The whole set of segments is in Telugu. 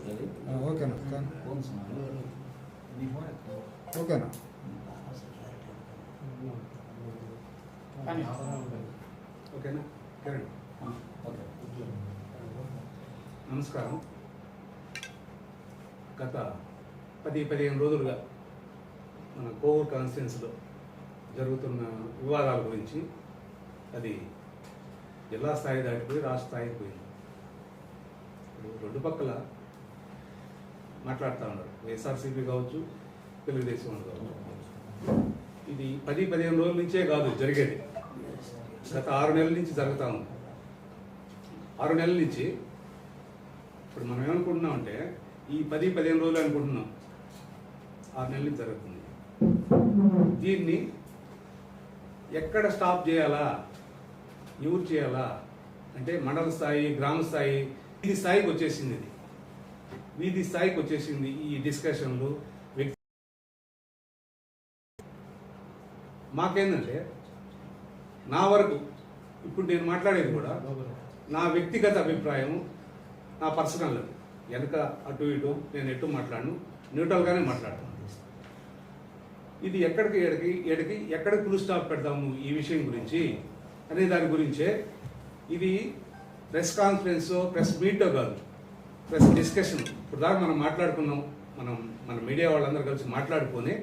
ఓకేనా. ఓకేనా కానీ ఓకేనా నమస్కారం గత పది పదిహేను రోజులుగా మన కోవూర్ కాన్స్టిట్యున్సీలో జరుగుతున్న వివాదాల గురించి అది జిల్లా స్థాయి దాటిపోయి రాష్ట్ర స్థాయికి పోయింది. ఇప్పుడు రెండు పక్కల మాట్లాడుతూ ఉన్నారు. ఎస్ఆర్సీపీ కావచ్చు తెలుగుదేశం వాళ్ళు కావచ్చు. ఇది పది పదిహేను రోజుల నుంచే కాదు జరిగేది. గత ఆరు నెలల నుంచి జరుగుతూ ఉంది. ఆరు నెలల నుంచి ఇప్పుడు మనం ఏమనుకుంటున్నాం అంటే ఈ పది పదిహేను రోజులు అనుకుంటున్నాం. ఆరు నెలల నుంచి జరుగుతుంది. దీన్ని ఎక్కడ స్టాప్ చేయాలా? ఎవరు చేయాలా? అంటే మండల స్థాయి గ్రామ స్థాయి ఇది స్థాయికి వచ్చేసింది ఇది. వీధి స్థాయికి వచ్చేసింది ఈ డిస్కషన్లు వ్యక్తి మాకేందంటే నా వరకు ఇప్పుడు నేను మాట్లాడేది కూడా నా వ్యక్తిగత అభిప్రాయం నా పర్సనల్ వెనక అటు ఇటు నేను ఎటు మాట్లాడను న్యూట్రల్గానే మాట్లాడతాను. ఇది ఎక్కడికి ఎక్కడికి ఎక్కడికి ఎక్కడ ఫుల్ స్టాప్ పెడదాము ఈ విషయం గురించి అనే దాని గురించే ఇది ప్రెస్ కాన్ఫరెన్స్ ప్రెస్ మీటో కాదు. ప్లస్ డిస్కషన్ ఇప్పుడు దాకా మనం మాట్లాడుకున్నాం. మనం మన మీడియా వాళ్ళందరూ కలిసి మాట్లాడుకొని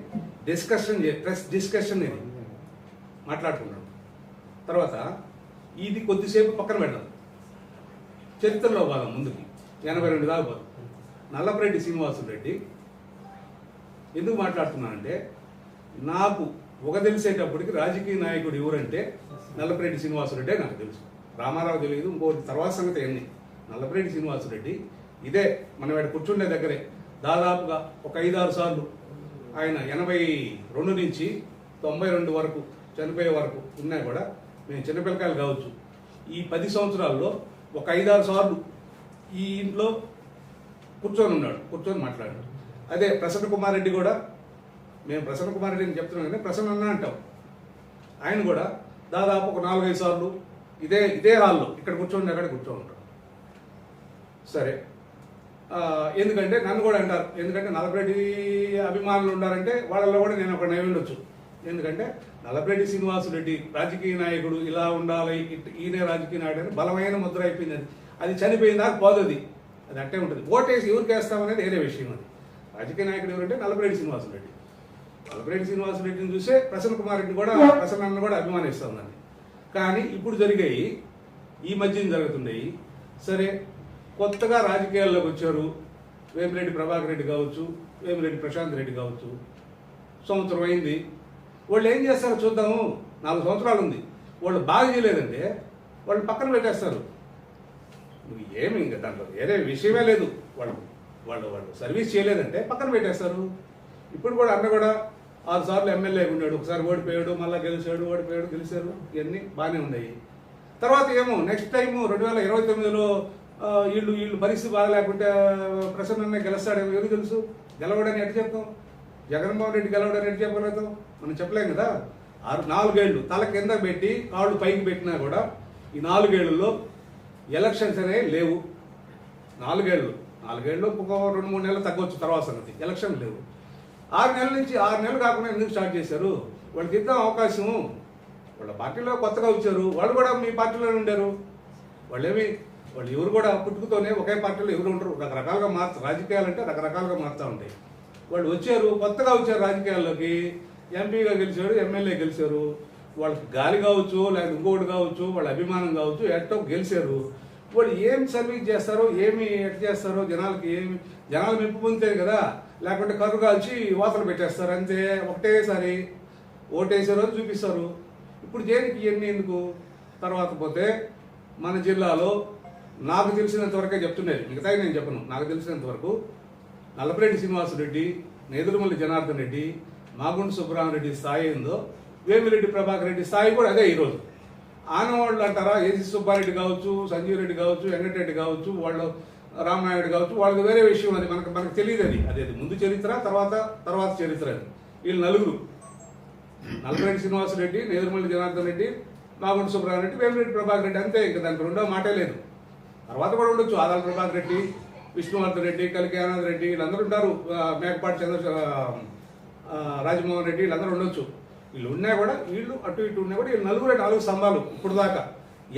డిస్కషన్ ప్రెస్ డిస్కషన్ ఇది. మాట్లాడుకున్నాం. తర్వాత ఇది కొద్దిసేపు పక్కన పెడదాం. చరిత్రలో భాగం ముందుకి. ఎనభై రెండు దాకా పోదాం. నల్లపరెడ్డి శ్రీనివాసులు రెడ్డి ఎందుకు మాట్లాడుతున్నానంటే నాకు ఒక తెలిసేటప్పటికి రాజకీయ నాయకుడు ఎవరంటే నల్లపరెడ్డి శ్రీనివాసరెడ్డి నాకు తెలుసు. రామారావు తెలియదు ఇంకోటి తర్వాత సంగతి ఎన్ని నల్లపరెడ్డి శ్రీనివాసరెడ్డి ఇదే మనం ఇక్కడ కూర్చుండే దగ్గరే. దాదాపుగా ఒక ఐదారు సార్లు ఆయన ఎనభై రెండు నుంచి తొంభై రెండు వరకు చనిపోయే వరకు ఉన్నాయి కూడా మేము చిన్నపిల్లకాయలు కావచ్చు. ఈ పది సంవత్సరాల్లో ఒక ఐదారు సార్లు ఈ ఇంట్లో కూర్చొని ఉన్నాడు కూర్చొని మాట్లాడాడు. అదే ప్రసన్న కుమార్ రెడ్డి కూడా మేము ప్రసన్న కుమార్ రెడ్డి అని చెప్తున్నాం కానీ ప్రసన్న అన్న అంటాం. ఆయన కూడా దాదాపు ఒక నాలుగైదు సార్లు ఇదే ఇదే హాల్లో ఇక్కడ కూర్చోండి అక్కడ కూర్చో ఉంటాం సరే. ఎందుకంటే నన్ను కూడా అంటారు. ఎందుకంటే నలభరెడ్డి అభిమానులు ఉన్నారంటే వాళ్ళలో కూడా నేను ఒక ఉండొచ్చు. ఎందుకంటే నలభరెడ్డి శ్రీనివాసురెడ్డి రాజకీయ నాయకుడు ఇలా ఉండాలి ఈయనే రాజకీయ నాయకుడు అని బలమైన ముద్ర అయిపోయింది. అది అది చనిపోయిన దాకా పోదు అది అది అట్టే ఉంటుంది. ఓటేసి ఎవరికి వేస్తామనేది వేరే విషయం అది. రాజకీయ నాయకుడు ఎవరంటే నలభరెడ్డి శ్రీనివాసురెడ్డి నలభరెడ్డి శ్రీనివాసరెడ్డిని చూసే ప్రసన్న కుమార్ రెడ్డి కూడా ప్రసన్న కూడా అభిమానిస్తా కానీ ఇప్పుడు జరిగాయి ఈ మధ్యన జరుగుతున్నాయి సరే కొత్తగా రాజకీయాల్లోకి వచ్చారు. వేమిరెడ్డి ప్రభాకర్ రెడ్డి కావచ్చు వేమిరెడ్డి ప్రశాంత్ రెడ్డి కావచ్చు. సంవత్సరం అయింది. వాళ్ళు ఏం చేస్తారో చూద్దాము. నాలుగు సంవత్సరాలు ఉంది. వాళ్ళు బాగా చేయలేదంటే వాళ్ళు పక్కన పెట్టేస్తారు. నువ్వు ఏమి ఇంకా దాంట్లో వేరే విషయమే లేదు. వాళ్ళు వాళ్ళు వాళ్ళు సర్వీస్ చేయలేదంటే పక్కన పెట్టేస్తారు. ఇప్పుడు కూడా అన్న కూడా ఆరు సార్లు ఎమ్మెల్యే ఉన్నాడు. ఒకసారి ఓడిపోయాడు మళ్ళీ గెలిచాడు ఓడిపోయాడు గెలిచారు. ఇవన్నీ బాగానే ఉన్నాయి. తర్వాత ఏమో నెక్స్ట్ టైము రెండు వేల ఇరవై తొమ్మిదిలో వీళ్ళు వీళ్ళు పరిస్థితి బాధ లేకుంటే ప్రసన్న గెలుస్తాడేమో ఎవరు తెలుసు? గెలవడని ఎట్టు చెప్తాం జగన్మోహన్ రెడ్డి గెలవడని ఎట్టు చెప్పగలుగుతాం మనం చెప్పలేం కదా? ఆరు నాలుగేళ్ళు తల కింద పెట్టి కాళ్ళు పైకి పెట్టినా కూడా ఈ నాలుగేళ్ళలో ఎలక్షన్స్ అనేవి లేవు. నాలుగేళ్ళు నాలుగేళ్ళు ఒక రెండు మూడు నెలలు తగ్గొచ్చు తర్వాత సంగతి. ఎలక్షన్ లేవు. ఆరు నెలల నుంచి ఆరు నెలలు కాకుండా ఎందుకు స్టార్ట్ చేశారు? వాళ్ళకి ఇద్దాం అవకాశం. వాళ్ళ పార్టీలో కొత్తగా వచ్చారు. వాళ్ళు కూడా మీ పార్టీలోనే ఉండారు. వాళ్ళేమి వాళ్ళు ఎవరు కూడా పుట్టుకతోనే ఒకే పార్టీలో ఎవరు ఉండరు. రకరకాలుగా మార్చు రాజకీయాలు అంటే రకరకాలుగా మారుతూ ఉంటాయి. వాళ్ళు వచ్చారు కొత్తగా వచ్చారు రాజకీయాల్లోకి ఎంపీగా గెలిచారు ఎమ్మెల్యే గెలిచారు. వాళ్ళకి గాలి కావచ్చు లేకపోతే ఇంకొకటి కావచ్చు వాళ్ళ అభిమానం కావచ్చు ఎట్టో గెలిచారు. వాళ్ళు ఏం సర్వీస్ చేస్తారో ఏమి ఎట్ చేస్తారో జనాలకి ఏమి జనాలు మెప్పు పొందుతారు కదా లేకుంటే కర్రు కాల్చి వాతలు పెట్టేస్తారు అంతే. ఒకటేసారి ఓటేసారో చూపిస్తారు. ఇప్పుడు దేనికి ఇవన్నీ ఎందుకు? తర్వాత పోతే మన జిల్లాలో నాకు తెలిసినంత వరకే చెప్తున్నది మిగతాయి నేను చెప్పను. నాకు తెలిసినంత వరకు నల్లపరెడ్డి శ్రీనివాసరెడ్డి నేదురుమల్లి జనార్దన్ రెడ్డి మాగుండు సుబ్రహ్మరెడ్డి స్థాయి ఏందో వేమిరెడ్డి ప్రభాకర్ రెడ్డి స్థాయి కూడా అదే ఈరోజు. ఆనవాళ్ళు అంటారా? ఏసీ సుబ్బారెడ్డి కావచ్చు సంజీవ్ రెడ్డి కావచ్చు వెంకటరెడ్డి కావచ్చు వాళ్ళు రామనాయుడు కావచ్చు వాళ్ళకి వేరే విషయం అది. మనకు మనకు తెలియదు అది. అదే అది ముందు చరిత్ర తర్వాత తర్వాత చరిత్ర అది. వీళ్ళు నలుగురు. నల్లరెడ్డి శ్రీనివాసరెడ్డి నేదురుమల్లి జనార్దన్ రెడ్డి మాగుండు సుబ్రహ్మరెడ్డి వేమిరెడ్డి ప్రభాకర్ రెడ్డి అంతే. ఇంకా దానికి రెండో మాటే లేదు. తర్వాత కూడా ఉండొచ్చు. ఆదాల ప్రభాకర్ రెడ్డి విష్ణువర్ధన్ రెడ్డి కలికి ఆనంద్ రెడ్డి వీళ్ళందరూ ఉంటారు. మేకపాటి చంద్ర రాజమోహన్ రెడ్డి వీళ్ళందరూ ఉండొచ్చు. వీళ్ళు ఉన్నా కూడా వీళ్ళు అటు ఇటు ఉన్నా కూడా వీళ్ళు నలుగురు నాలుగు స్తంభాలు ఇప్పుడు దాకా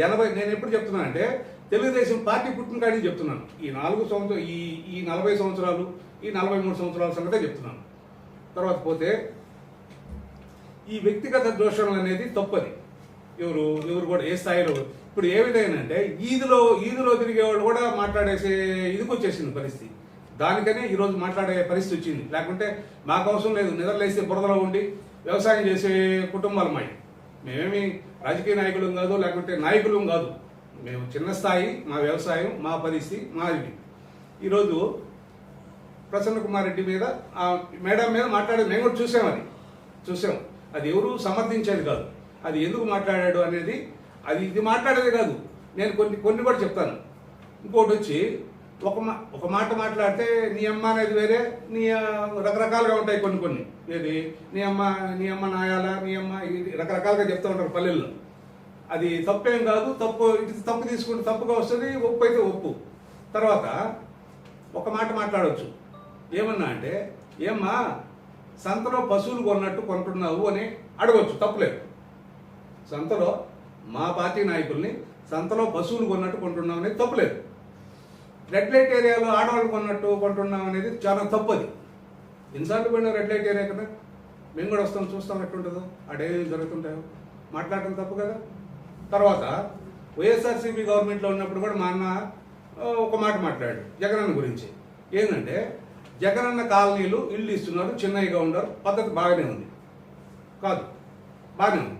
ఎనభై నేను ఎప్పుడు చెప్తున్నా అంటే తెలుగుదేశం పార్టీ పుట్టిన కాడికి చెప్తున్నాను. ఈ నాలుగు సంవత్సరం ఈ ఈ నలభై సంవత్సరాలు ఈ నలభై మూడు సంవత్సరాల సంగతే చెప్తున్నాను. తర్వాత పోతే ఈ వ్యక్తిగత దోషణలు అనేది తప్పది. ఎవరు ఎవరు కూడా ఏ స్థాయిలో ఇప్పుడు ఏ విధంగా అంటే ఈదులో ఈదులో తిరిగేవాళ్ళు కూడా మాట్లాడేసే ఇదికి వచ్చేసింది పరిస్థితి. దానికనే ఈరోజు మాట్లాడే పరిస్థితి వచ్చింది. లేకుంటే మాకు అవసరం లేదు. నిద్రలేస్తే బురదలో ఉండి వ్యవసాయం చేసే కుటుంబాలు మాయి మేమేమి రాజకీయ నాయకులం కాదు లేకుంటే నాయకులం కాదు. మేము చిన్న స్థాయి మా వ్యవసాయం మా పరిస్థితి మాది. ఈరోజు ప్రసన్న కుమార్ రెడ్డి మీద ఆ మేడం మీద మాట్లాడేది మేము కూడా చూసాం అది. చూసాం. అది ఎవరు సమర్థించేది కాదు. అది ఎందుకు మాట్లాడాడు అనేది అది ఇది మాట్లాడేది కాదు. నేను కొన్ని కొన్ని కూడా చెప్తాను. ఇంకోటి వచ్చి ఒక మా ఒక మాట మాట్లాడితే నీ అమ్మ అనేది వేరే నీ రకరకాలుగా ఉంటాయి కొన్ని కొన్ని. ఏది? నీ అమ్మ నీ అమ్మ నాయాల నీ అమ్మ ఇది రకరకాలుగా చెప్తూ ఉంటారు పల్లెల్లో. అది తప్పేం కాదు తప్పు ఇది తప్పు తీసుకుంటే తప్పుగా వస్తుంది ఒప్పు అయితే ఒప్పు. తర్వాత ఒక మాట మాట్లాడవచ్చు ఏమన్నా అంటే ఏమ్మా సంతలో పశువులు కొన్నట్టు కొంటున్నావు అని అడగవచ్చు తప్పులేదు సంతలో మా పార్టీ నాయకుల్ని సంతలో పశువులు కొన్నట్టు కొంటున్నాం అనేది తప్పులేదు. రెడ్ లైట్ ఏరియాలో ఆడవాళ్ళు కొన్నట్టు కొంటున్నాం అనేది చాలా తప్పు అది ఎన్నిసార్లు పోయినా రెడ్ లైట్ ఏరియా కదా? మేము కూడా వస్తాం చూస్తాం ఎట్లుంటుందో. ఆడేమి జరుగుతుంటాయో. మాట్లాడటం తప్పు కదా? తర్వాత వైఎస్ఆర్సీపీ గవర్నమెంట్లో ఉన్నప్పుడు కూడా మా అన్న ఒక మాట మాట్లాడాడు జగనన్న గురించి. ఏంటంటే జగనన్న కాలనీలు ఇల్లు ఇస్తున్నారు చిన్నవిగా ఉండరు పద్ధతి బాగానే ఉంది. కాదు బాగానే ఉంది.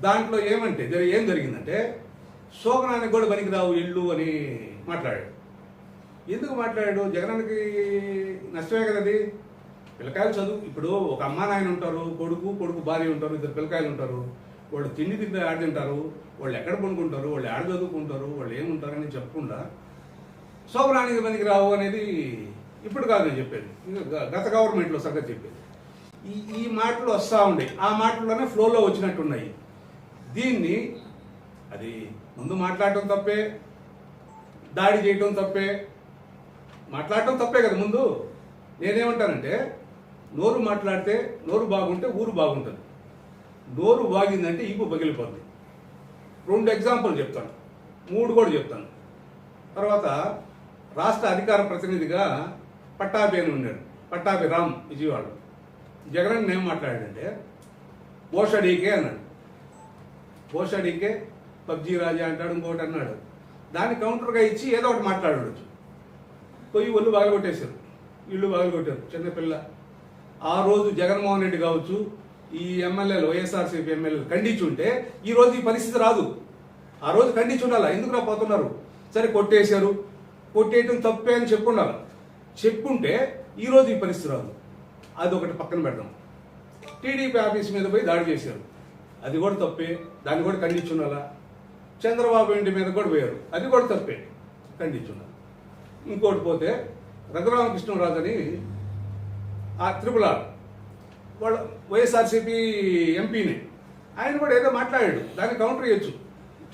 దాంట్లో ఏమంటే ఏం జరిగిందంటే శోకనానికి కూడా పనికిరావు ఇల్లు అని మాట్లాడాడు. ఎందుకు మాట్లాడాడు? జగనానికి నష్టమే కదా అది. పిల్లకాయలు చదువు ఇప్పుడు ఒక అమ్మా నాయన ఉంటారు కొడుకు కొడుకు భార్య ఉంటారు ఇద్దరు పిల్లకాయలు ఉంటారు. వాళ్ళు తిండి తింటే ఆడ తింటారు వాళ్ళు ఎక్కడ కొనుక్కుంటారు వాళ్ళు ఆడ చదువుకుంటారు వాళ్ళు ఏముంటారని చెప్పకుండా శోభనానికి పనికి రావు అనేది ఇప్పుడు కాదు నేను చెప్పేది. గ- గత గవర్నమెంట్లో సంగతి చెప్పేది. ఈ ఈ మాటలు వస్తూ ఉండే ఆ మాటల్లోనే ఫ్లోలో వచ్చినట్టున్నాయి. దీన్ని అది ముందు మాట్లాడటం తప్పే దాడి చేయటం తప్పే. మాట్లాడటం తప్పే కదా ముందు. నేనేమంటానంటే నోరు మాట్లాడితే నోరు బాగుంటే ఊరు బాగుంటుంది. నోరు బాగిందంటే ఈపు పగిలిపోద్ది. రెండు ఎగ్జాంపుల్ చెప్తాను. మూడు కూడా చెప్తాను. తర్వాత రాష్ట్ర అధికార ప్రతినిధిగా పట్టాభి అని ఉన్నాడు. పట్టాభి రామ్ విజయవాడ జగన్ ఏం మాట్లాడాడంటే ఓషడీకే అన్నాడు. ఓషడీకే పబ్జీ రాజా అంటాడు ఇంకోటి అన్నాడు. దాన్ని కౌంటర్గా ఇచ్చి ఏదో ఒకటి మాట్లాడవచ్చు పోయి ఒళ్ళు బాగొట్టేశారు ఇళ్ళు బాగొట్టారు చిన్నపిల్ల. ఆ రోజు జగన్మోహన్ రెడ్డి కావచ్చు ఈ ఎమ్మెల్యేలు వైఎస్ఆర్సీపీ ఎమ్మెల్యేలు ఖండించి ఉంటే ఈ రోజు ఈ పరిస్థితి రాదు. ఆ రోజు ఖండించి ఉండాలా? ఎందుకు రా పోతున్నారు? సరే కొట్టేశారు. కొట్టేయటం తప్పే అని చెప్పుండాలి. చెప్పుంటే ఈరోజు ఈ పరిస్థితి రాదు. అది ఒకటి పక్కన పెడదాం. టీడీపీ ఆఫీస్ మీద పోయి దాడి చేశారు. అది కూడా తప్పే. దాన్ని కూడా ఖండించి చంద్రబాబు ఇంటి మీద కూడా పోయారు అది కూడా తప్పే. ఖండించి ఇంకోటి పోతే రఘురామకృష్ణరాజు అని ఆ త్రిపుల వాళ్ళు వైఎస్ఆర్సీపీ ఎంపీని ఆయన కూడా ఏదో మాట్లాడాడు. దాన్ని కౌంటర్ చేయొచ్చు.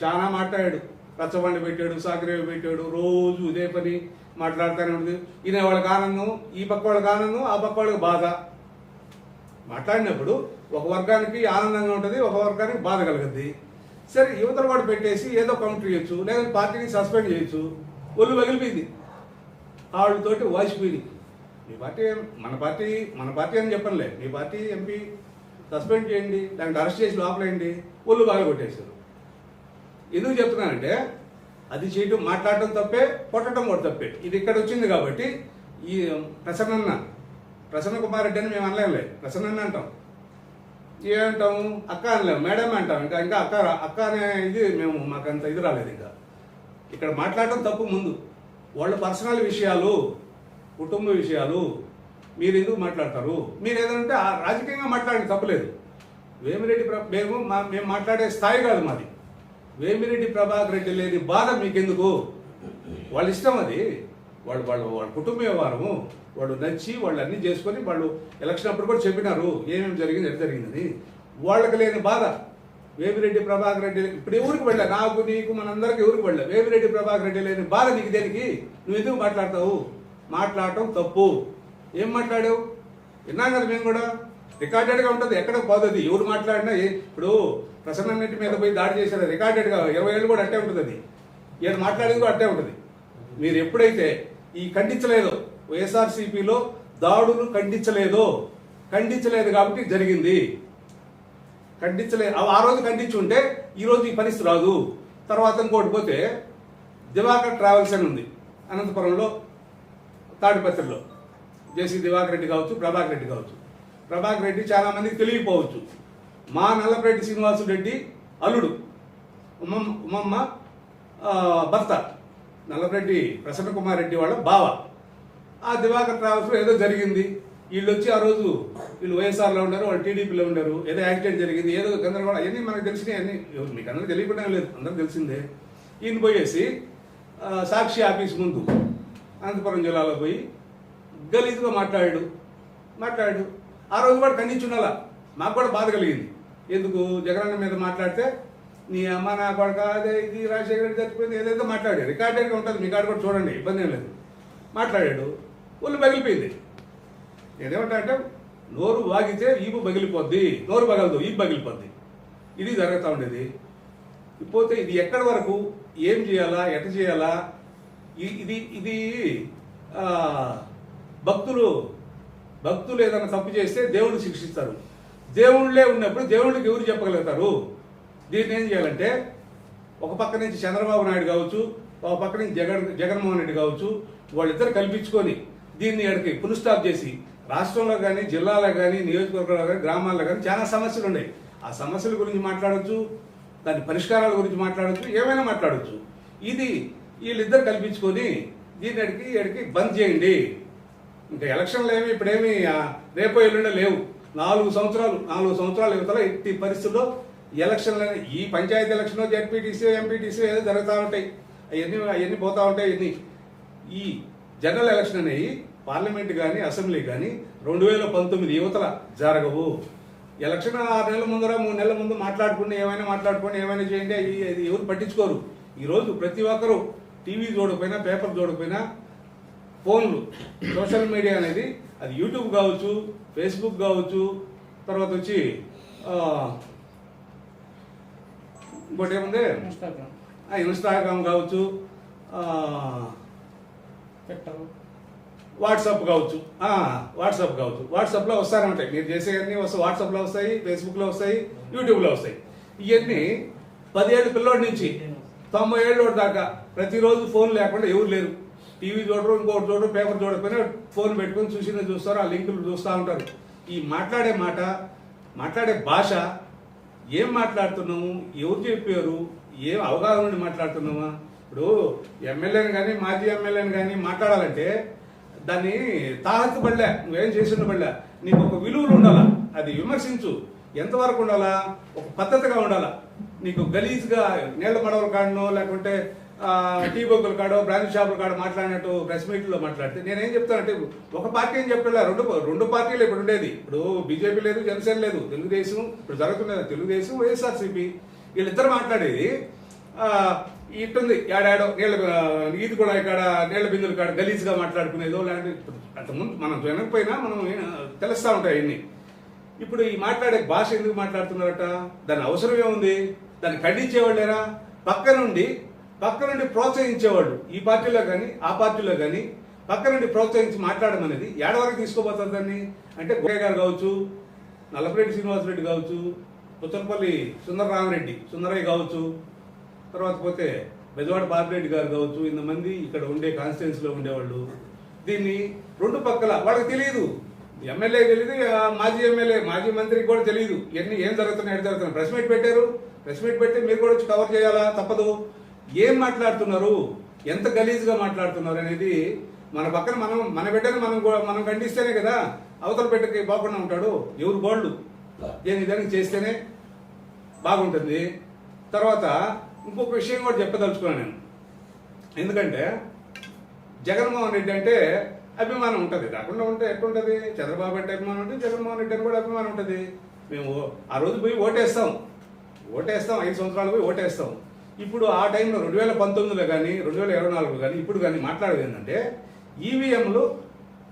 చాలా మాట్లాడాడు. రచ్చబండి పెట్టాడు సాగరేవి పెట్టాడు. రోజు ఇదే పని మాట్లాడుతూనే ఉంటుంది ఈయన వాళ్ళకి ఆనందం ఈ పక్క వాళ్ళకి ఆనందం ఆ పక్క వాళ్ళకి బాధ. మాట్లాడినప్పుడు ఒక వర్గానికి ఆనందంగా ఉంటుంది ఒక వర్గానికి బాధ కలగద్ది. సరే యువతలు కూడా పెట్టేసి ఏదో కౌంటర్ చేయొచ్చు లేదా పార్టీని సస్పెండ్ చేయొచ్చు ఒళ్ళు పగిలిపోయింది వాళ్ళతోటి వాసిపోయింది మీ పార్టీ మన పార్టీ మన పార్టీ అని చెప్పనులే. మీ పార్టీ ఎంపీ సస్పెండ్ చేయండి దానికి అరెస్ట్ చేసి లోపలేయండి ఒళ్ళు బాగా కొట్టేశారు ఎందుకు చెప్తున్నానంటే అది చేయడం మాట్లాడటం తప్పే కొట్టడం కూడా తప్పే. ఇది ఇక్కడ వచ్చింది కాబట్టి ఈ ప్రసన్న ప్రసన్న కుమార్ రెడ్డి అని మేము అనలేంలే ప్రసన్న అంటాం. ఏమంటాము? అక్క అనలేము మేడం అంటాం ఇంకా ఇంకా అక్క రా- అక్క అనే ఇది మేము మాకు అంత ఇది రాలేదు ఇంకా. ఇక్కడ మాట్లాడటం తప్పు ముందు. వాళ్ళ పర్సనల్ విషయాలు కుటుంబ విషయాలు మీరు ఎందుకు మాట్లాడతారు? మీరు ఏదంటే ఆ రాజకీయంగా మాట్లాడండి తప్పలేదు. వేమిరెడ్డి ప్ర- మేము మా మేము మాట్లాడే స్థాయి కాదు మాది. వేమిరెడ్డి ప్రభాకర్ రెడ్డి లేని బాధ మీకెందుకు? వాళ్ళ ఇష్టం అది. వాళ్ళు వాళ్ళు వాళ్ళ కుటుంబ వ్యవహారము వాళ్ళు నచ్చి వాళ్ళు అన్ని చేసుకొని వాళ్ళు ఎలక్షన్ అప్పుడు కూడా చెప్పినారు ఏమేమి జరిగింది ఎంత జరిగిందని. వాళ్ళకి లేని బాధ. వేమిరెడ్డి ప్రభాకర్ రెడ్డి ఇప్పుడు ఎవరికి వెళ్ళా నాకు నీకు మనందరికి ఎవరికి వెళ్ళా వేమిరెడ్డి ప్రభాకర్ రెడ్డి లేని బాధ నీకు దేనికి? నువ్వు ఎందుకు మాట్లాడతావు? మాట్లాడటం తప్పు. ఏం మాట్లాడావు? విన్నాం కదా మేము కూడా. రికార్డెడ్గా ఉంటుంది ఎక్కడ పోతుంది ఎవరు మాట్లాడినా ఇప్పుడు ప్రసన్నన్నింటి మీద పోయి దాడి చేశారు రికార్డెడ్గా ఇరవై ఏళ్ళు కూడా అట్టే ఉంటుంది అది. ఈయన మాట్లాడేది కూడా అట్టే ఉంటుంది. మీరు ఎప్పుడైతే ఈ ఖండించలేదు. వైఎస్ఆర్సీపీలో దాడులు ఖండించలేదో. ఖండించలేదు కాబట్టి జరిగింది. ఖండించలే ఆ- ఆ రోజు ఖండించి ఉంటే ఈ ఈ పరిస్థితి రాదు. తర్వాత ఇంకోటి పోతే దివాకర్ ట్రావెల్స్ అని ఉంది. అనంతపురంలో తాడిపత్రిలో. జేసీ దివాకర్ రెడ్డి కావచ్చు ప్రభాకర్ రెడ్డి కావచ్చు. ప్రభాకర్ రెడ్డి చాలా మందికి తెలియకపోవచ్చు. మా నల్లపరెడ్డి శ్రీనివాసు రెడ్డి అల్లుడు. ఉమ్మమ్మ భర్త. నల్లరెడ్డి ప్రసన్న కుమార్ రెడ్డి వాళ్ళ బావ. ఆ దివాకర్ ట్రావెల్స్లో ఏదో జరిగింది. వీళ్ళు వచ్చి ఆ రోజు వీళ్ళు వైఎస్ఆర్లో ఉన్నారు వాళ్ళు టీడీపీలో ఉన్నారు ఏదో యాక్సిడెంట్ జరిగింది ఏదో గందరగోళం అవన్నీ మనకు తెలిసినాయి అన్ని మీకు అందరూ తెలియకుండా లేదు అందరూ తెలిసిందే. ఈయన పోయేసి సాక్షి ఆఫీస్ ముందు అనంతపురం జిల్లాలో పోయి గలీజ్గా మాట్లాడాడు. మాట్లాడాడు. ఆ రోజు కూడా ఖండించుండాల మాకు కూడా బాధ కలిగింది. ఎందుకు? జగనన్న మీద మాట్లాడితే నీ అమ్మ నా కొడక అదే ఇది రాజశేఖర రెడ్డి చచ్చిపోయింది ఏదైతే మాట్లాడాడు. రికార్డెడ్గా ఉంటుంది మీ కాడ కూడా చూడండి ఇబ్బంది ఏం లేదు. మాట్లాడాడు ఒళ్ళు పగిలిపోయింది. నేనేమంటా అంటే నోరు వాగితే ఈపు పగిలిపోద్ది నోరు పగలదు ఈపు పగిలిపోద్ది. ఇది జరుగుతూ ఉండేది. పోతే ఇది ఎక్కడి వరకు ఏం చేయాలా ఎట చేయాలా? ఇది ఇది భక్తులు భక్తులు ఏదైనా తప్పు చేస్తే దేవుడు శిక్షిస్తారు. దేవుళ్ళే ఉన్నప్పుడు దేవుళ్ళకి ఎవరు చెప్పగలుగుతారు? దీన్ని ఏం చేయాలంటే ఒక పక్క నుంచి చంద్రబాబు నాయుడు కావచ్చు ఒక పక్క నుంచి జగన్ జగన్మోహన్ రెడ్డి కావచ్చు వాళ్ళిద్దరు కల్పించుకొని దీన్ని అడిగి పుల్ స్టాప్ చేసి రాష్ట్రంలో కానీ జిల్లాలో కానీ నియోజకవర్గాల్లో కానీ గ్రామాల్లో కానీ చాలా సమస్యలు ఉన్నాయి. ఆ సమస్యల గురించి మాట్లాడచ్చు దాని పరిష్కారాల గురించి మాట్లాడచ్చు ఏమైనా మాట్లాడచ్చు. ఇది వీళ్ళిద్దరు కల్పించుకొని దీన్ని అడిగి అడిగి బంద్ చేయండి. ఇంకా ఎలక్షన్లు ఏమి ఇప్పుడేమి రేపో ఎల్లుండో లేవు. నాలుగు సంవత్సరాలు నాలుగు సంవత్సరాల యువతలో ఎట్టి పరిస్థితుల్లో ఎలక్షన్లు ఈ పంచాయతీ ఎలక్షన్ జడ్పీటీసీ ఎంపీటీసీ ఏదో జరుగుతూ ఉంటాయి. అవన్నీ అవన్నీ పోతూ ఉంటాయి ఇన్ని ఈ జనరల్ ఎలక్షన్ అనేవి పార్లమెంట్ కానీ అసెంబ్లీ కానీ రెండు వేల పంతొమ్మిది యువతల జరగవు. ఎలక్షన్ ఆరు నెలల ముందర మూడు నెలల ముందు మాట్లాడుకుని ఏమైనా మాట్లాడుకొని ఏమైనా చేయండి అది ఎవరు పట్టించుకోరు. ఈరోజు ప్రతి ఒక్కరూ టీవీ చూడకపోయినా పేపర్ చూడకపోయినా ఫోన్లు సోషల్ మీడియా అనేది అది యూట్యూబ్ కావచ్చు ఫేస్బుక్ కావచ్చు తర్వాత వచ్చి ఇంకోటి ఏముంది ఇన్స్టాగ్రామ్ కావచ్చు వాట్సాప్ కావచ్చు వాట్సాప్ కావచ్చు. వాట్సాప్లో వస్తానే ఉంటాయి. మీరు చేసేవన్నీ వస్తాయి వాట్సాప్లో వస్తాయి ఫేస్బుక్లో వస్తాయి యూట్యూబ్లో వస్తాయి. ఇవన్నీ పదిహేడు పిల్లోడి నుంచి తొంభై ఏళ్ళ దాకా ప్రతిరోజు ఫోన్ లేకుండా ఎవరు లేరు. టీవీ చూడరు ఇంకోటి చూడరు పేపర్ చూడకపోయినా ఫోన్ పెట్టుకొని చూసిన చూస్తారు ఆ లింకులు చూస్తూ ఉంటారు. ఈ మాట్లాడే మాట మాట్లాడే భాష ఏం మాట్లాడుతున్నాము ఎవరు చెప్పారు? ఏం అవగాహన నుండి మాట్లాడుతున్నామా ఇప్పుడు ఎమ్మెల్యేని కానీ మాజీ ఎమ్మెల్యేని కానీ మాట్లాడాలంటే దాన్ని తాహత్తు పడలే నువ్వేం చేసిన పడలే. నీకు ఒక విలువలు ఉండాలా? అది విమర్శించు. ఎంతవరకు ఉండాలా? ఒక పద్ధతిగా ఉండాలా? నీకు గలీజ్గా నీళ్ళ పడవలు కాడనో లేకుంటే టీ బొగ్గుల కాడో బ్రాంచ్ షాపుల కాడ మాట్లాడినట్టు ప్రెస్ మీట్లో మాట్లాడితే నేనేం చెప్తానంటే ఒక పార్టీ అని చెప్పలే రెండు రెండు పార్టీలు ఇప్పుడు ఉండేది. ఇప్పుడు బీజేపీ లేదు జనసేన లేదు తెలుగుదేశం ఇప్పుడు జరుగుతున్నది తెలుగుదేశం వైఎస్ఆర్సీపీ. వీళ్ళిద్దరు మాట్లాడేది ఇట్టుంది ఏడాడో నీళ్ళ నీతి కూడా ఇక్కడ నీళ్ళ బిందులు కాడ గలీజ్గా మాట్లాడుకునేదో లేదంటే అంతకుముందు మనం వినకపోయినా మనం తెలుస్తూ ఉంటాయి అన్ని. ఇప్పుడు ఈ మాట్లాడే భాష ఎందుకు మాట్లాడుతున్నారట? దాని అవసరం ఏముంది? దాన్ని ఖండించేవాళ్ళేరా? పక్క నుండి పక్క నుండి ప్రోత్సహించేవాళ్ళు ఈ పార్టీలో కానీ ఆ పార్టీలో కానీ పక్క నుండి ప్రోత్సహించి మాట్లాడడం అనేది ఏడ వరకు తీసుకోబోతుంది దాన్ని? అంటే గోయ గారు కావచ్చు నల్లపరెడ్డి శ్రీనివాసరెడ్డి కావచ్చు పుచ్చలపల్లి సుందరరామరెడ్డి సుందరయ్య కావచ్చు తర్వాత పోతే బెజవాడ బాబిరెడ్డి గారు కావచ్చు ఇంతమంది ఇక్కడ ఉండే కాన్స్టిట్యున్సీలో ఉండేవాళ్ళు. దీన్ని రెండు పక్కల వాళ్ళకి తెలియదు ఎమ్మెల్యే తెలియదు మాజీ ఎమ్మెల్యే మాజీ మంత్రికి కూడా తెలియదు ఇవన్నీ ఏం జరుగుతున్నాయి ఎక్కడ జరుగుతున్నాయి? ప్రెస్ మీట్ పెట్టారు. ప్రెస్ మీట్ పెడితే మీరు కూడా వచ్చి కవర్ చేయాలా? తప్పదు. ఏం మాట్లాడుతున్నారు? ఎంత గలీజ్గా మాట్లాడుతున్నారు అనేది మన పక్కన మనం మన బిడ్డను మనం కూడా- మనం ఖండిస్తేనే కదా అవతల బిడ్డకి బాగుండా ఉంటాడు. ఎవరు బోళ్ళు? నేను దానికి చేస్తేనే బాగుంటుంది. తర్వాత ఇంకొక విషయం కూడా చెప్పదలుచుకున్నాను నేను. ఎందుకంటే జగన్మోహన్ రెడ్డి అంటే అభిమానం ఉంటుంది. కాకుండా ఉంటే ఎట్లుంటుంది? చంద్రబాబు అంటే అభిమానం ఉంటుంది జగన్మోహన్ రెడ్డి అని కూడా అభిమానం ఉంటుంది. మేము ఆ రోజు పోయి ఓటేస్తాం. ఓటేస్తాం. ఐదు సంవత్సరాలు పోయి ఓటేస్తాం. ఇప్పుడు ఆ టైంలో రెండు వేల పంతొమ్మిదిలో కానీ రెండు వేల ఇరవై నాలుగులో కానీ ఇప్పుడు కానీ మాట్లాడేది ఏంటంటే ఈవీఎంలు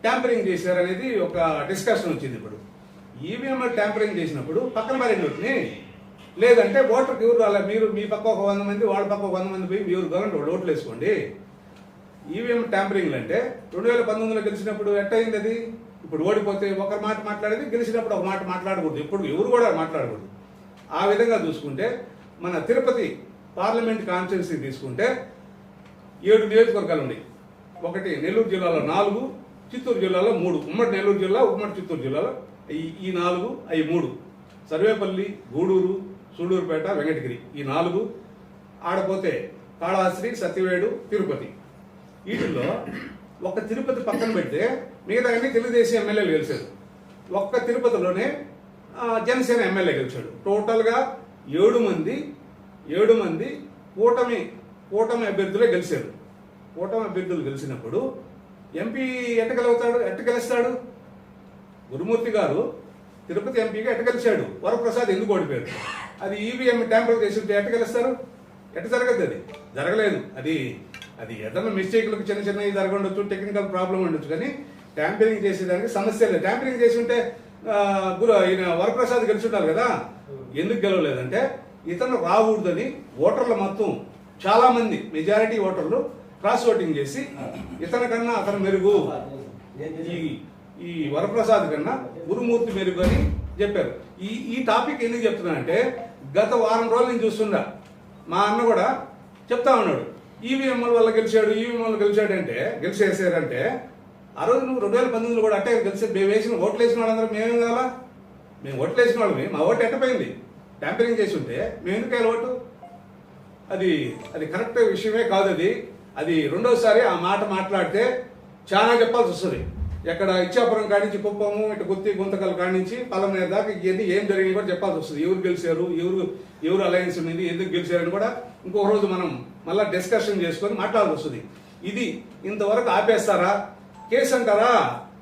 ట్యాంపరింగ్ చేశారనేది ఒక డిస్కషన్ వచ్చింది ఇప్పుడు. ఈవీఎంలు ట్యాంపరింగ్ చేసినప్పుడు పక్కన మరెండు లేదంటే ఓటర్కి ఎవరు అలా మీరు మీ పక్క ఒక వంద మంది వాళ్ళ పక్క ఒక వంద మంది పోయి మీరు గవర్నమెంట్ వాళ్ళు ఓట్లు వేసుకోండి. ఈవీఎం ట్యాంపరింగ్లు అంటే రెండు వేల పంతొమ్మిదిలో గెలిచినప్పుడు ఎట్టయింది అది? ఇప్పుడు ఓడిపోతే ఒకరి మాట మాట్లాడేది గెలిచినప్పుడు ఒక మాట మాట్లాడకూడదు. ఇప్పుడు ఎవరు కూడా మాట్లాడకూడదు. ఆ విధంగా చూసుకుంటే మన తిరుపతి పార్లమెంట్ కాన్స్టిట్యున్సీ తీసుకుంటే ఏడు నియోజకవర్గాలు ఉన్నాయి. ఒకటి నెల్లూరు జిల్లాలో నాలుగు చిత్తూరు జిల్లాలో మూడు. ఉమ్మడి నెల్లూరు జిల్లా ఉమ్మడి చిత్తూరు జిల్లాలో ఈ ఈ నాలుగు అవి మూడు. సర్వేపల్లి గూడూరు సూళ్ళూరుపేట వెంకటగిరి. ఈ నాలుగు ఆడపోతే కాళహస్త్రి సత్యవేడు తిరుపతి. వీటిల్లో ఒక్క తిరుపతి పక్కన పెడితే మిగతా అన్ని తెలుగుదేశం ఎమ్మెల్యేలు గెలిచారు. ఒక్క తిరుపతిలోనే జనసేన ఎమ్మెల్యే గెలిచాడు. టోటల్గా ఏడు మంది ఏడు మంది కూటమి కూటమి అభ్యర్థులే గెలిచారు. కూటమి అభ్యర్థులు గెలిచినప్పుడు ఎంపీ ఎట్ట గెలుగుతాడు ఎట్ట గెలుస్తాడు? గురుమూర్తి గారు తిరుపతి ఎంపీగా ఎట్ట గెలిచాడు? వరప్రసాద్ ఎందుకు ఓడిపోయాడు? అది ఈవీఎం ట్యాంపర్ చేసి ఉంటే ఎట్ట గెలుస్తారు? ఎట్ట జరగదు అది. జరగలేదు. అది అది ఏదైనా మిస్టేక్లకు చిన్న చిన్నవి జరగండొచ్చు టెక్నికల్ ప్రాబ్లం ఉండొచ్చు కానీ ట్యాంపరింగ్ చేసేదానికి సమస్య లేదు. ట్యాంపరింగ్ చేసి ఉంటే గురు ఈయన వరప్రసాద్ గెలిచి ఉండాలి కదా ఎందుకు గెలవలేదంటే ఇతను రాకూడదని ఓటర్ల మొత్తం చాలామంది మెజారిటీ ఓటర్లు క్రాస్ ఓటింగ్ చేసి ఇతని కన్నా అతను మెరుగు. ఈ ఈ వరప్రసాద్ కన్నా గురుమూర్తి మెరుగు అని చెప్పారు. ఈ ఈ టాపిక్ ఎందుకు చెప్తున్నానంటే గత వారం రోజుల నుంచి చూస్తున్నా. మా అన్న కూడా చెప్తా ఉన్నాడు. ఈవీఎంల వల్ల గెలిచాడు ఈవీఎం వల్ల గెలిచాడు అంటే గెలిచేసారంటే ఆ రోజు నువ్వు రెండు వేల పంతొమ్మిదిలో కూడా అట్టే గెలిచి మేము వేసిన ఓట్లు వేసిన వాళ్ళందరూ మేమేం కావాలా? మేము ఓట్లు వేసిన వాళ్ళమే మా ఓటు ఎట్టపోయింది. ట్యాంపరింగ్ చేసి ఉంటే మేము ఎందుకు అలవాటు అది అది కరెక్ట్ విషయమే కాదు అది. అది రెండోసారి ఆ మాట మాట్లాడితే చాలా చెప్పాల్సి వస్తుంది. ఎక్కడ ఇచ్చాపురం కానించి కుప్పము ఇటు గుత్తి గుంతకల్ కానించి పలమనేరు దాకా ఇవన్నీ ఏం జరిగింది కూడా చెప్పాల్సి వస్తుంది. ఎవరు గెలిచారు ఎవరు ఎవరు అలయన్స్ ఉన్నది ఎందుకు గెలిచారని కూడా ఇంకో రోజు మనం మళ్ళీ డిస్కషన్ చేసుకొని మాట్లాడాల్సి వస్తుంది. ఇది ఇంతవరకు ఆపేస్తారా? కేసు అంటారా?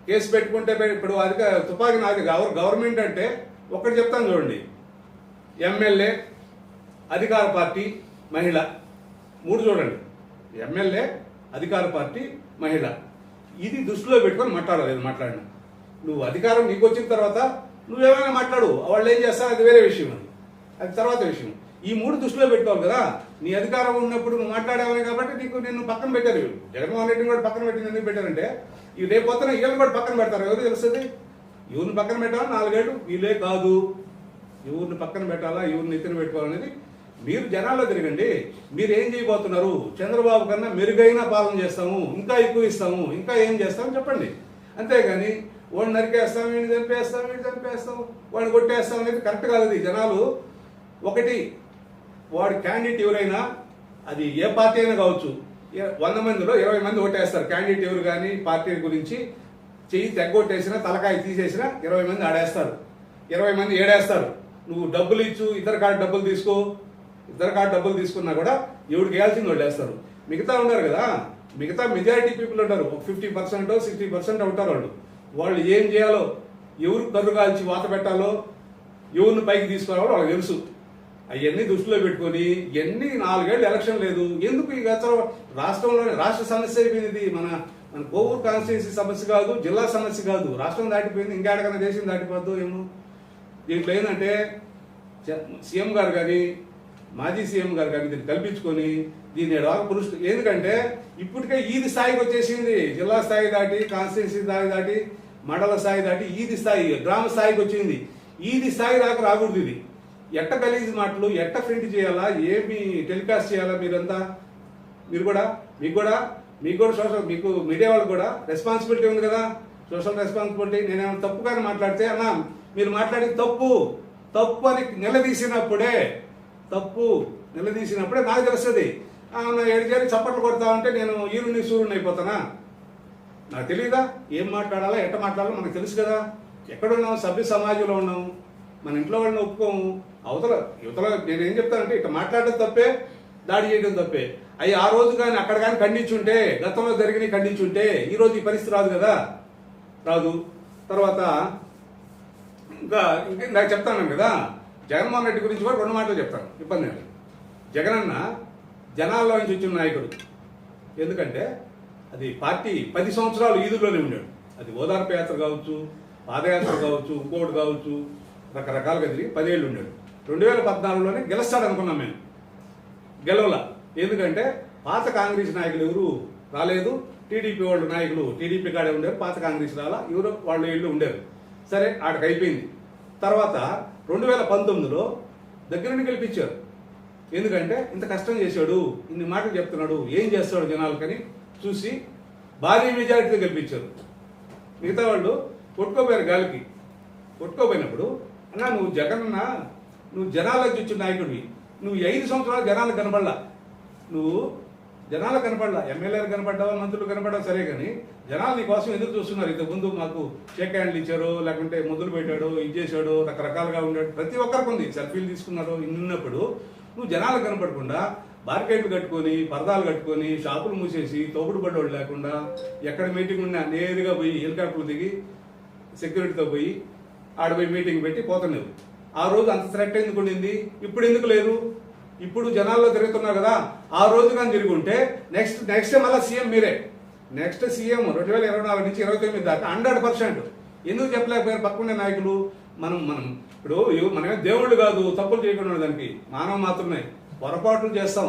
కేసు పెట్టుకుంటే ఇప్పుడు అది తుపాకీ నాది గవర్ గవర్నమెంట్ అంటే ఒక్కటి చెప్తాను చూడండి. ఎమ్మెల్యే అధికార పార్టీ మహిళ. మూడు చూడండి. ఎమ్మెల్యే అధికార పార్టీ మహిళ. ఇది దృష్టిలో పెట్టుకొని మాట్లాడలేదు మాట్లాడిన. నువ్వు అధికారం నీకు వచ్చిన తర్వాత నువ్వేమైనా మాట్లాడు. వాళ్ళు ఏం చేస్తారు? అది వేరే విషయం అది. అది తర్వాత విషయం. ఈ మూడు దృష్టిలో పెట్టుకోవాలి కదా. నీ అధికారం ఉన్నప్పుడు నువ్వు మాట్లాడావని కాబట్టి నీకు నేను పక్కన పెట్టారు. వీళ్ళు జగన్మోహన్ రెడ్డిని కూడా పక్కన పెట్టింది ఎందుకు పెట్టారంటే ఈ రేపు పొద్దున వీళ్ళని కూడా పక్కన పెడతారు. ఎవరు తెలుస్తుంది? ఎవరిని పక్కన పెట్టాలి? నాలుగేళ్ళు? వీళ్ళే కాదు. ఎవరిని పక్కన పెట్టాలా ఎవరిని ఎత్తున పెట్టుకోవాలనేది మీరు జనాల్లో తిరగండి. మీరు ఏం చేయబోతున్నారు? చంద్రబాబు కన్నా మెరుగైన పాలన చేస్తాము ఇంకా ఎక్కువ ఇస్తాము ఇంకా ఏం చేస్తాము చెప్పండి. అంతేగాని వాడిని నరికేస్తాం వీడిని చంపేస్తాం వీడిని చంపేస్తాం వాడిని కొట్టేస్తాం అనేది కరెక్ట్ కాదు జనాలు ఒకటి వాడి క్యాండిడేట్ ఎవరైనా అది ఏ పార్టీ అయినా కావచ్చు ఏ- వంద మందిలో ఇరవై మంది ఓటేస్తారు. క్యాండిడేట్ ఎవరు కానీ పార్టీ గురించి చెయ్యి తెగ్గొట్టేసినా తలకాయ తీసేసినా ఇరవై మంది ఆడేస్తారు. ఇరవై మంది ఏడేస్తారు. నువ్వు డబ్బులు ఇచ్చు ఇతర కాడ డబ్బులు తీసుకో ఇతర కాడ డబ్బులు తీసుకున్నా కూడా ఎవరికి వేయాల్సింది వాళ్ళు వేస్తారు. మిగతా ఉన్నారు కదా మిగతా మెజారిటీ పీపుల్ ఉంటారు. ఒక ఫిఫ్టీ పర్సెంట్ సిక్స్టీ పర్సెంట్ ఉంటారు వాళ్ళు. వాళ్ళు ఏం చేయాలో ఎవరు కర్రు కాల్చి వాత పెట్టాలో ఎవరిని పైకి తీసుకురావాలో వాళ్ళకి తెలుసు. అవన్నీ దృష్టిలో పెట్టుకొని ఎన్ని నాలుగేళ్ళు ఎలక్షన్ లేదు ఎందుకు ఈ గత రాష్ట్రంలోనే రాష్ట్ర సమస్య అయిపోయింది ఇది. మన మన కోవూరు కాన్స్టిట్యున్సీ సమస్య కాదు జిల్లా సమస్య కాదు. రాష్ట్రం దాటిపోయింది ఇంకా ఎక్కడికైనా దేశం దాటిపోద్దు ఏమో. దీంట్లో ఏంటంటే సీఎం గారు కానీ మాజీ సీఎం గారు కానీ దీన్ని కల్పించుకొని దీన్ని ఎడవాక పురుషు ఎందుకంటే ఇప్పటికే ఈది స్థాయికి వచ్చేసింది. జిల్లా స్థాయి దాటి కాన్స్టిట్యున్సీ స్థాయి దాటి మండల స్థాయి దాటి ఈది స్థాయి గ్రామ స్థాయికి వచ్చింది. ఈది స్థాయి దాకా రాకూడదు ఇది. ఎట్ట గలీజ్ మాటలు ఎట్ట ప్రింట్ చేయాలా ఏమి టెలికాస్ట్ చేయాలా మీరంతా? మీరు కూడా మీకు కూడా మీకు కూడా సోషల్ మీకు మీడియా వాళ్ళకి కూడా రెస్పాన్సిబిలిటీ ఉంది కదా. సోషల్ రెస్పాన్సిబిలిటీ నేనేమైనా తప్పుగానే మాట్లాడితే అన్న మీరు మాట్లాడి తప్పు. తప్పు అని నిలదీసినప్పుడే తప్పు నిలదీసినప్పుడే నాకు తెలుస్తుంది. ఏడిచేరి చప్పట్లు కొడతా ఉంటే నేను ఈరుని సూర్యుని అయిపోతానా? నాకు తెలియదా ఏం మాట్లాడాలా? ఎట్ట మాట్లాడాలో మనకు తెలుసు కదా. ఎక్కడున్నాం సభ్య సమాజంలో ఉన్నాం మన ఇంట్లో వాళ్ళని ఒప్పుకోము. అవతల యువతల నేనేం చెప్తానంటే ఇట్లా మాట్లాడడం తప్పే దాడి చేయడం తప్పే. అవి ఆ రోజు కానీ అక్కడ కానీ ఖండించుంటే గతంలో జరిగినవి ఖండించుంటే ఈరోజు ఈ పరిస్థితి రాదు కదా. రాదు. తర్వాత ఇంకా ఇంకా నాకు చెప్తాను కదా జగన్మోహన్ రెడ్డి గురించి కూడా రెండు మాటలు చెప్తాను ఇబ్బంది లేదు. జగనన్న జనాల్లో నుంచి వచ్చిన నాయకుడు. ఎందుకంటే అది పార్టీ పది సంవత్సరాలు ఈదుల్లోనే ఉండాడు. అది ఓదార్పు యాత్ర కావచ్చు పాదయాత్ర కావచ్చు ఇంకోటి కావచ్చు రకరకాలుగా తిరిగి పదేళ్ళు ఉండాడు. రెండు వేల పద్నాలుగులోనే గెలుస్తాడు అనుకున్నాం మేము. గెలవల. ఎందుకంటే పాత కాంగ్రెస్ నాయకులు ఎవరు రాలేదు. టీడీపీ వాళ్ళు నాయకులు టీడీపీ కాడే ఉండేవారు పాత కాంగ్రెస్ రాలా. ఎవరో వాళ్ళు ఇళ్ళు ఉండేవారు సరే ఆడికి అయిపోయింది. తర్వాత రెండు వేల పంతొమ్మిదిలో దగ్గర నుండి గెలిపించారు. ఎందుకంటే ఇంత కష్టం చేశాడు ఇన్ని మాటలు చెప్తున్నాడు ఏం చేస్తాడు జనాలకని చూసి భారీ మెజారిటీతో గెలిపించారు. మిగతా వాళ్ళు కొట్టుకోపోయారు గాలికి. కొట్టుకోపోయినప్పుడు అన్నా నువ్వు జగన్న నువ్వు జనాలకు చూచిన నాయకుడివి. నువ్వు ఐదు సంవత్సరాలు జనాలకు కనబడలా. నువ్వు జనాలు కనపడలా. ఎమ్మెల్యేలు కనపడ్డావా? మంత్రులు కనపడ్డావు? సరే కానీ జనాలు నీ కోసం ఎదురు చూస్తున్నారు. ఇంతకుముందు మాకు షేక్ హ్యాండ్లు ఇచ్చారు లేకుంటే ముద్దులు పెట్టాడు ఇది చేశాడు రకరకాలుగా ఉన్నాడు ప్రతి ఒక్కరికి ఉంది. సెల్ఫీలు తీసుకున్నారు ఇన్నున్నప్పుడు నువ్వు జనాలు కనపడకుండా బార్కెట్లు కట్టుకొని పరదాలు కట్టుకొని షాపులు మూసేసి తోపుడు పడ్డోళ్ళు లేకుండా ఎక్కడ మీటింగ్ ఉన్నా నేరుగా పోయి హెలికాప్టర్లు దిగి సెక్యూరిటీతో పోయి ఆడ పోయి మీటింగ్ పెట్టి పోతున్నావు ఆ రోజు అంత సెలెక్ట్ ఎందుకు ఉండింది? ఇప్పుడు ఎందుకు లేదు? ఇప్పుడు జనాల్లో తిరుగుతున్నారు కదా ఆ రోజు కానీ తిరిగి ఉంటే నెక్స్ట్ నెక్స్ట్ మళ్ళీ సీఎం మీరే. నెక్స్ట్ సీఎం రెండు వేల ఇరవై నాలుగు నుంచి ఇరవై తొమ్మిది దాకా హండ్రెడ్ పర్సెంట్. ఎందుకు చెప్పలేకపోయారు పక్కనే నాయకులు? మనం మనం ఇప్పుడు మనమే దేవుళ్ళు కాదు తప్పులు చేయకుండా దానికి మానవ మాత్రమే పొరపాట్లు చేస్తాం.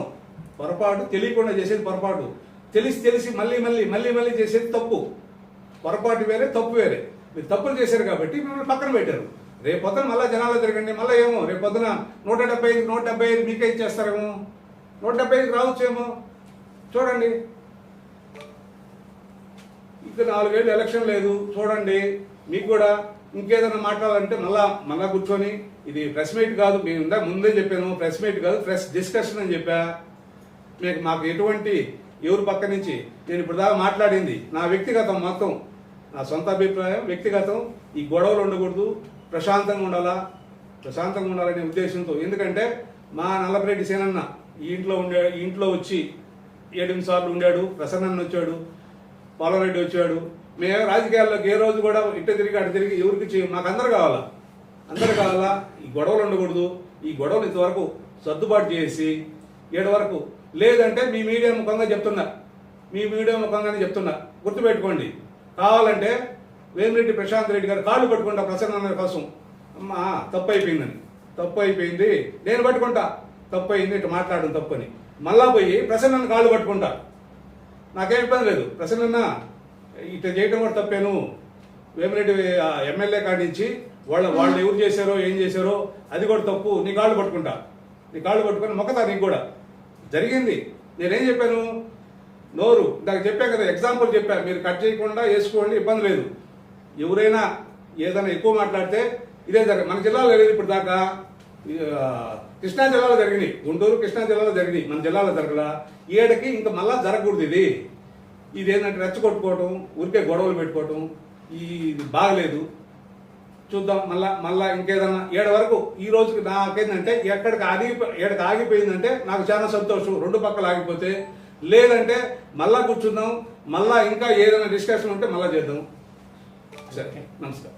పొరపాటు తెలియకుండా చేసేది పొరపాటు. తెలిసి తెలిసి మళ్ళీ మళ్ళీ మళ్ళీ మళ్ళీ చేసేది తప్పు. పొరపాటు వేరే తప్పు వేరే. మీరు తప్పులు చేశారు కాబట్టి మిమ్మల్ని పక్కన పెట్టారు. రేపు పొద్దున మళ్ళీ జనాలు తిరగండి మళ్ళీ ఏమో? రేపు పొద్దున నూట డెబ్బై ఐదు నూట డెబ్బై ఐదు మీకే ఇచ్చేస్తారేమో? నూట డెబ్బై ఐదు రావచ్చేమో? చూడండి. ఇంకా నాలుగేళ్ళు ఎలక్షన్ లేదు చూడండి. మీకు కూడా ఇంకేదైనా మాట్లాడాలంటే మళ్ళా మళ్ళా కూర్చొని ఇది ప్రెస్ మీట్ కాదు మేము ఇందాక ముందే చెప్పాను ప్రెస్ మీట్ కాదు ప్రెస్ డిస్కషన్ అని చెప్పా. మీకు మాకు ఎటువంటి ఎవరి పక్క నుంచి? నేను ఇప్పుడు దాకా మాట్లాడింది నా వ్యక్తిగతం మొత్తం. నా సొంత అభిప్రాయం వ్యక్తిగతం. ఈ గొడవలు ఉండకూడదు. ప్రశాంతంగా ఉండాలా? ప్రశాంతంగా ఉండాలనే ఉద్దేశంతో. ఎందుకంటే మా నల్లపరెడ్డి సేనన్న ఈ ఇంట్లో ఉండే ఈ ఇంట్లో వచ్చి ఏడెనిమిది సార్లు ఉండాడు ప్రసన్నన్న వచ్చాడు పాలరెడ్డి వచ్చాడు. మేము రాజకీయాల్లోకి ఏ రోజు కూడా ఇట్ట తిరిగి అటు తిరిగి ఎవరికి చేయ? మాకు అందరు కావాలా? అందరు కావాలా? ఈ గొడవలు ఉండకూడదు. ఈ గొడవలు ఇంతవరకు సర్దుబాటు చేసి ఏడు వరకు. లేదంటే మీ మీడియా ముఖంగా చెప్తున్నా మీ మీడియా ముఖంగానే చెప్తున్నా గుర్తుపెట్టుకోండి. కావాలంటే వేమిరెడ్డి ప్రశాంత్ రెడ్డి గారు కాళ్ళు పట్టుకుంటా ప్రసన్న కోసం. అమ్మా తప్పు అయిపోయిందని తప్పు అయిపోయింది నేను పట్టుకుంటా. తప్పు అయింది ఇటు మాట్లాడడం తప్పని. మళ్ళా పోయి ప్రసన్న కాళ్ళు పట్టుకుంటా. నాకేం ఇబ్బంది లేదు. ప్రసన్న ఇటు చేయడం కూడా తప్పేను. వేమిరెడ్డి ఎమ్మెల్యే కాడి నుంచి వాళ్ళ వాళ్ళు ఎవరు చేశారో ఏం చేశారో అది కూడా తప్పు. నీ కాళ్ళు పట్టుకుంటా. నీ కాళ్ళు పట్టుకుని మొక్కతా నీకు కూడా. జరిగింది. నేనేం చెప్పాను? నోరు. నాకు చెప్పా కదా ఎగ్జాంపుల్ చెప్పా. మీరు కట్ చేయకుండా వేసుకోండి ఇబ్బంది లేదు. ఎవరైనా ఏదైనా ఎక్కువ మాట్లాడితే ఇదే జరగదు మన జిల్లాలో లేదు ఇప్పుడు దాకా కృష్ణా జిల్లాలో జరిగినాయి. గుంటూరు కృష్ణా జిల్లాలో జరిగినాయి. మన జిల్లాలో జరగలా. ఏడకి ఇంకా మళ్ళా జరగకూడదు ఇది. ఇది ఏంటంటే రెచ్చగొట్టుకోవటం ఊరికే గొడవలు పెట్టుకోవటం ఈ ఇది బాగలేదు. చూద్దాం మళ్ళా మళ్ళా ఇంకేదన్నా. ఏడ వరకు ఈ రోజుకి నాకేంటంటే ఎక్కడికి ఆగి ఏడకి ఆగిపోయిందంటే నాకు చాలా సంతోషం. రెండు పక్కలు ఆగిపోతే లేదంటే మళ్ళా కూర్చుందాం మళ్ళా ఇంకా ఏదైనా డిస్కషన్ ఉంటే మళ్ళా చేద్దాం. したっ何ですか